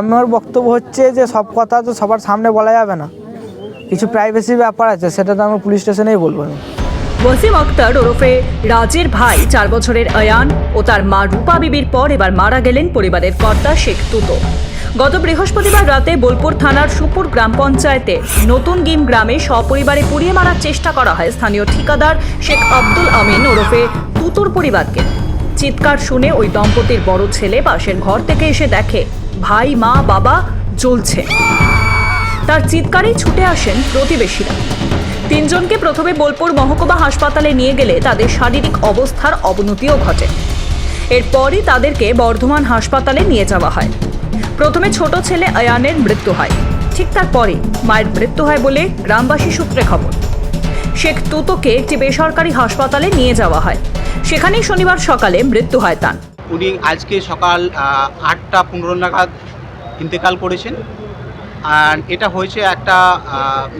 আমার বক্তব্য হচ্ছে যে সব কথা তো সবার সামনে বলা যাবে না। কিছু প্রাইভেসি ব্যাপার আছে, সেটা তো আমি পুলিশ স্টেশনেই বলব আমি ওয়াসিম আক্তার ওরফে রাজের ভাই, চার বছরের আয়ান ও তার মা রূপা বিবির পর এবার মারা গেলেন পরিবারের কর্তা শেখ তুতো। গত বৃহস্পতিবার রাতে বোলপুর থানার সুপুর গ্রাম পঞ্চায়েতে নতুন গিম গ্রামে সপরিবারে পুড়িয়ে মারার চেষ্টা করা হয় স্থানীয় ঠিকাদার শেখ আব্দুল আমিন ওরফে তুতুর পরিবারকে। চিৎকার শুনে ওই দম্পতির বড় ছেলে পাশের ঘর থেকে এসে দেখে, ভাই, মা, বাবা, জ্বলছে। তার চিৎকারেই ছুটে আসেন প্রতিবেশীরা। তিনজনকে প্রথমে বোলপুর মহকুমা হাসপাতালে নিয়ে গেলে তাদের শারীরিক অবস্থার অবনতিও ঘটে। এরপরই তাদেরকে বর্ধমান হাসপাতালে নিয়ে যাওয়া হয়। প্রথমে ছোট ছেলে আয়ানের মৃত্যু হয়। ঠিক তারপরে মায়ের মৃত্যু হয় বলে গ্রামবাসী সূত্রে খবর। শেখ তুতোকে একটি বেসরকারি হাসপাতালে নিয়ে যাওয়া হয়। সেখানেই শনিবার সকালে মৃত্যু হয় তার। উনি আজকে সকাল আটটা পনেরো নাগাদ ইন্তেকাল করেছেন। আর এটা হয়েছে একটা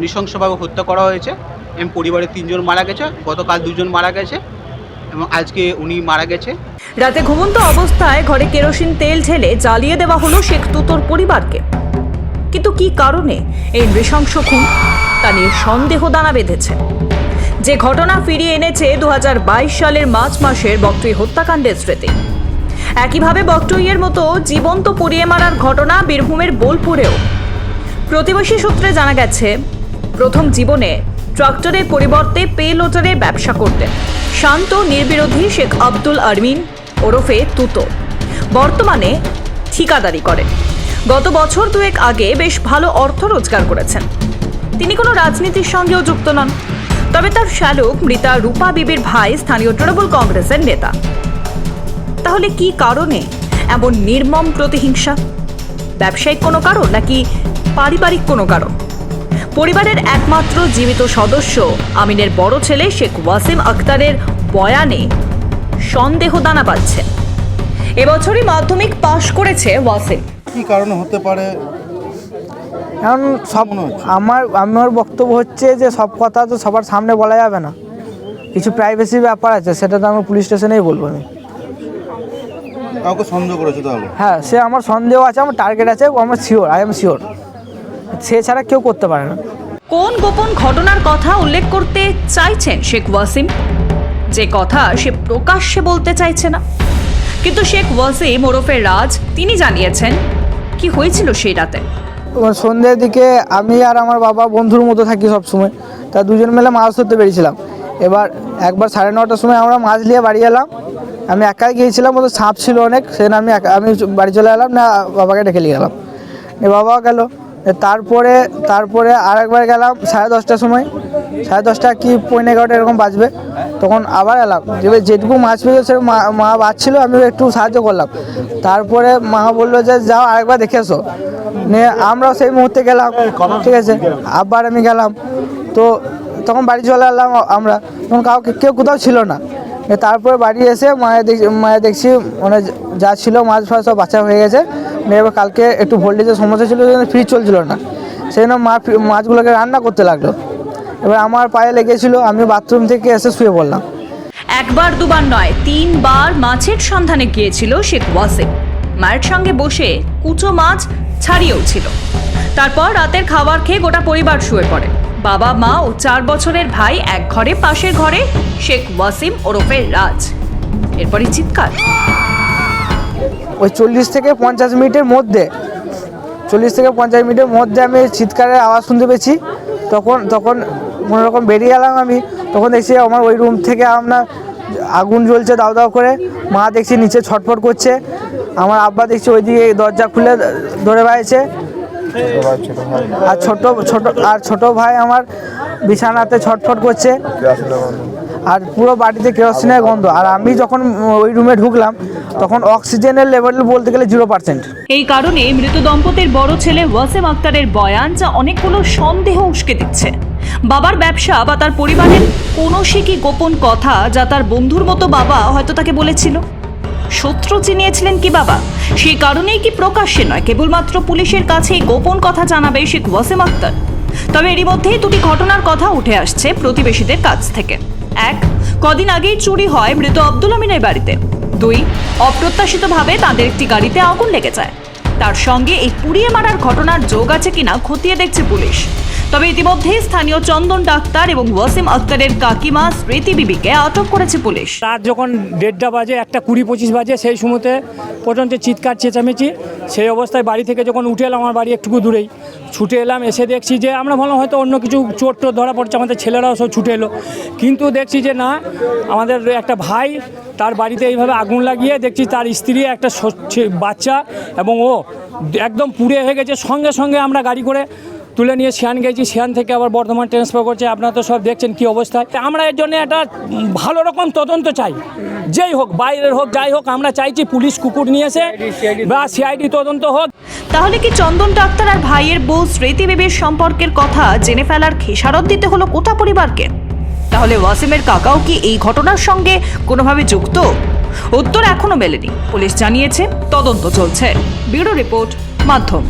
নৃশংসভাবে হত্যা করা হয়েছে। এবং পরিবারের তিনজন মারা গেছে গতকাল দুজন মারা গেছে এবং আজকে উনি মারা গেছে। রাতে ঘুমন্ত অবস্থায় ঘরে কেরোসিন তেল ঢেলে জ্বালিয়ে দেওয়া হলো শেখ তুতোর পরিবারকে। কিন্তু কি কারণে এই নৃশংস খুন? তা নিয়ে সন্দেহ দানা বেঁধেছে। যে ঘটনা ফিরিয়ে এনেছে দু হাজার বাইশ সালের মার্চ মাসের বকটুই হত্যাকাণ্ডের স্মৃতি। একইভাবে বকটুইয়ের মতো জীবন্ত পুড়িয়ে মারার ঘটনা বীরভূমের বোলপুরেও। প্রতিবেশী সূত্রে জানা গেছে, প্রথম জীবনে ট্রাক্টরের পরিবর্তে পে লোটারের ব্যবসা করতেন। শান্ত, নির্বিরোধী শেখ আব্দুল আরমিন ওরফে তুতো। বর্তমানে ঠিকাদারি করেন। গত বছর দুয়েক আগে বেশ ভালো অর্থ রোজগার করেছেন। তিনি কোনো রাজনীতির সঙ্গেও যুক্ত নন। তবে তার শ্যালক মৃতা রূপা বিবির ভাই স্থানীয় তৃণমূল কংগ্রেসের নেতা। তাহলে কি কারণে এমন নির্মম প্রতিহিংসা? ব্যবসায়িক কোনো কারণ নাকি পারিবারিক কোনো কারণ? পরিবারের একমাত্র জীবিত সদস্য আমিনের বড় ছেলে শেখ ওয়াসিম আক্তারের বয়ানে সন্দেহ দানা বাঁধছে। এবছরই মাধ্যমিক পাশ করেছে ওয়াসিম। কি কারণে হতে পারে? এখন সব আমার আমার বক্তব্য হচ্ছে যে সব কথা তো সবার সামনে বলা যাবে না। কিছু প্রাইভেসি ব্যাপার আছে সেটা তো আমি পুলিশ স্টেশনেই বলব আমি। কাউকে সন্দেহ করেছে তাহলে? হ্যাঁ সে আমার সন্দেহ আছে আমার টার্গেট আছে আমার শিওর আই এম শিওর সে ছাড়া কেউ করতে পারে না। কোন গোপন ঘটনার কথা উল্লেখ করতে চাইছেন শেখ ওয়াসিম? যে কথা সে প্রকাশ্যে বলতে চাইছে না। কিন্তু শেখ ওয়াসিম ওরফে রাজ তিনি জানিয়েছেন কি হয়েছিল সেই রাতে? সন্ধ্যের দিকে আমি আর আমার বাবা বন্ধুর মতো থাকি সব সময় তা দুজন মিলে মাছ ধরতে পেরেছিলাম এবার একবার সাড়ে নটার সময় আমরা মাছ নিয়ে বাড়ি এলাম। আমি একাই গিয়েছিলাম ওদের সাপ ছিল অনেক সেদিন আমি আমি বাড়ি চলে এলাম, না বাবাকে ডেকে নিয়ে গেলাম। বাবাও গেল। তারপরে তারপরে আরেকবার গেলাম সাড়ে দশটার সময়। সাড়ে দশটা কি পৌনে এগারোটা এরকম বাজবে, তখন আবার এলাম এবার যেটুকু মাছ পেয়েছে সে মা মা বাজছিল আমি একটু সাহায্য করলাম। তারপরে মা বলল যে, যাও আরেকবার দেখে এসো। নিয়ে আমরাও সেই মুহূর্তে গেলাম, ঠিক আছে? আবার আমি গেলাম। তো তখন বাড়ি চলে এলাম আমরা। তখন কাউকে কেউ কোথাও ছিল না। তারপরে বাড়ি এসে মায়ের দেখছি মায়ের দেখছি মানে যা ছিল মাছ ফাছ সব বাচ্চা হয়ে গেছে। এবার কালকে একটু ভোল্টেজের সমস্যা ছিল ফ্রিজ চলছিল না। সেই জন্য মা, মাছগুলোকে রান্না করতে লাগল। এবার আমার পায়ে লেগেছিল আমি বাথরুম থেকে এসে শুয়ে পড়লাম। একবার দুবার নয় তিনবার মাছের সন্ধানে গিয়েছিল শেখ ওয়াসিম। মায়ের সঙ্গে বসে কুচো মাছ ছাড়িয়েও ছিল। তারপর রাতের খাবার খেয়ে গোটা পরিবার শুয়ে পড়ে। বাবা মা ও চার বছরের ভাই এক ঘরে পাশের ঘরে শেখ ওয়াসিম ওরফে রাজ। এরপরই চিৎকার। ওই চল্লিশ থেকে পঞ্চাশ মিনিটের মধ্যে চল্লিশ থেকে পঞ্চাশ মিনিটের মধ্যে আমি চিৎকারের আওয়াজ শুনতে পেয়েছি। তখন তখন কোনো রকম বেরিয়ে এলাম আমি। তখন দেখছি আমার ওই রুম থেকে আপনার আগুন জ্বলছে দাও দাও করে। মা দেখছি নিচে ছটফট করছে। আমার আব্বা দেখছি ওইদিকে দরজা খুলে ধরে বেড়াইছে। আর ছোট ছোট, আর ছোট ভাই আমার বিছানাতে ছটফট করছে। আর পুরো বাড়িতে কেরোসিনের গন্ধ। আর আমি যখন ওই রুমে ঢুকলাম, তখন অক্সিজেনের লেভেল বলতে গেলে জিরো পার্সেন্ট এই কারণে মৃত দম্পতির বড় ছেলে ওয়াসিম আক্তারের বয়ান যা অনেকগুলো সন্দেহ উস্কে দিচ্ছে। বাবার ব্যবসা বা তার পরিবারের কোনো সে কি গোপন কথা যা তার বন্ধুর মতো বাবা হয়তো তাকে বলেছিল? শত্রু চিনিয়েছিলেন কি বাবা? সেই কারণেই কি প্রকাশ্যে নয়, কেবলমাত্র পুলিশের কাছেই গোপন কথা জানাবে শেখ ওয়াসিম আক্তার? তবে এরই মধ্যেই দুটি ঘটনার কথা উঠে আসছে প্রতিবেশীদের কাছ থেকে। এক, কদিন আগেই চুরি হয় মৃত আব্দুল আমিনের বাড়িতে। দুই, অপ্রত্যাশিতভাবে তাদের একটি গাড়িতে আগুন লেগে যায়। তার সঙ্গে এই পুড়িয়ে মারার ঘটনার যোগ আছে কিনা খতিয়ে দেখছে পুলিশ। তবে ইতিমধ্যে স্থানীয় চন্দন ডাক্তার এবং ওয়াসিম আক্তারের কাকিমা স্মৃতি বিবিকে আটক করেছে পুলিশ। রাত যখন দেড়টা বাজে, একটা কুড়ি পঁচিশ বাজে, সেই সময়তে পর্যন্ত চিৎকার, চেঁচামেচি, সেই অবস্থায় বাড়ি থেকে যখন উঠে এলাম, আমার বাড়ি একটুকু দূরেই, ছুটে এলাম, এসে দেখছি যে আমরা ভাবলাম হয়তো অন্য কিছু চোট ধরা পড়ছে, আমাদের ছেলেরাও সব ছুটে এলো। কিন্তু দেখছি যে না, আমাদের একটা ভাই তার বাড়িতে এইভাবে আগুন লাগিয়ে দেখছি তার স্ত্রী, একটা বাচ্চা এবং ও একদম পুড়ে হয়ে গেছে। সঙ্গে সঙ্গে আমরা গাড়ি করে তুলে নিয়ে শিয়ান গেছি শিয়ান থেকে আবার বর্ধমান ট্রান্সফার করছে। আপনারা তো সব দেখছেন কি অবস্থায় আমরা এর জন্য একটা ভালো রকম তদন্ত চাই। যেই হোক, বাইরের হোক, যাই হোক, আমরা চাইছি পুলিশ কুকুর নিয়ে এসে বা সিআইডি তদন্ত হোক। তাহলে কি চন্দন ডাক্তার আর ভাইয়ের বউ স্মৃতি বিবির সম্পর্কের কথা জেনে ফেলার খেসারত দিতে হলো কোটা পরিবারকে? তাহলে ওয়াসিমের কাকাও কি এই ঘটনার সঙ্গে কোনোভাবে যুক্ত? উত্তর এখনও মেলেনি। পুলিশ জানিয়েছে, তদন্ত চলছে। ব্যুরো রিপোর্ট, মাধ্যম।